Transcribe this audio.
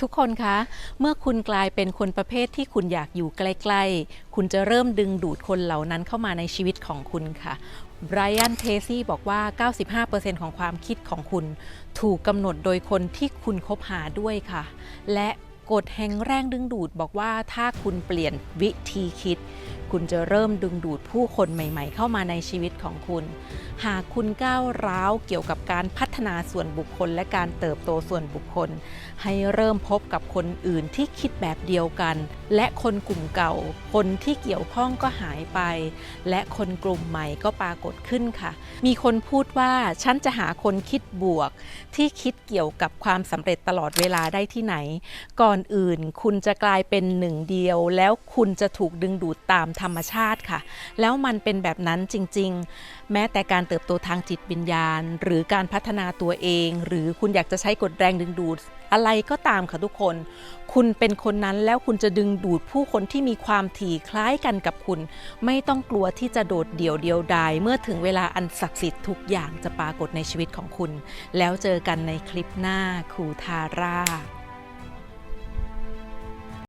ทุกคนคะ เมื่อคุณกลายเป็นคนประเภทที่คุณอยากอยู่ใกล้ๆ คุณจะเริ่มดึงดูดคนเหล่านั้นเข้ามาในชีวิตของคุณค่ะไบรอันเทซี่บอกว่า 95%ของความคิดของคุณ ถูกกำหนดโดยคนที่คุณคบหาด้วยค่ะ และ กฎแห่งแรงดึงดูดบอกว่าถ้าคุณเปลี่ยนวิธีคิด คุณจะเริ่มดึงดูดผู้คนใหม่ ๆ เข้ามาในชีวิตของคุณ หากคุณก้าวร้าวเกี่ยวกับการพัฒนาส่วนบุคคลและการเติบโตส่วนบุคคล ให้เริ่มพบกับคนอื่นที่คิดแบบเดียวกัน และคนกลุ่มเก่า คนที่เกี่ยวข้องก็หายไป และคนกลุ่มใหม่ก็ปรากฏขึ้นค่ะ มีคนพูดว่าฉันจะหาคนคิดบวก ที่คิดเกี่ยวกับความสำเร็จตลอดเวลาได้ที่ไหน ก่อนอื่น คุณจะกลายเป็นหนึ่งเดียว แล้วคุณจะถูกดึงดูดตามธรรมชาติค่ะ แล้วมันเป็นแบบนั้นจริง ๆ แม้แต่การเติบโตทางจิตวิญญาณ หรือการพัฒนาตัวเอง หรือคุณอยากจะใช้กฎแรงดึงดูดอะไรก็ตามค่ะทุกคน คุณเป็นคนนั้นแล้วคุณจะดึงดูดผู้คนที่มีความถี่คล้ายกันกับคุณ ไม่ต้องกลัวที่จะโดดเดี่ยวเดียวดาย เมื่อถึงเวลาอันศักดิ์สิทธิ์ทุกอย่างจะปรากฏในชีวิตของคุณ แล้วเจอกันในคลิปหน้าครูทาร่า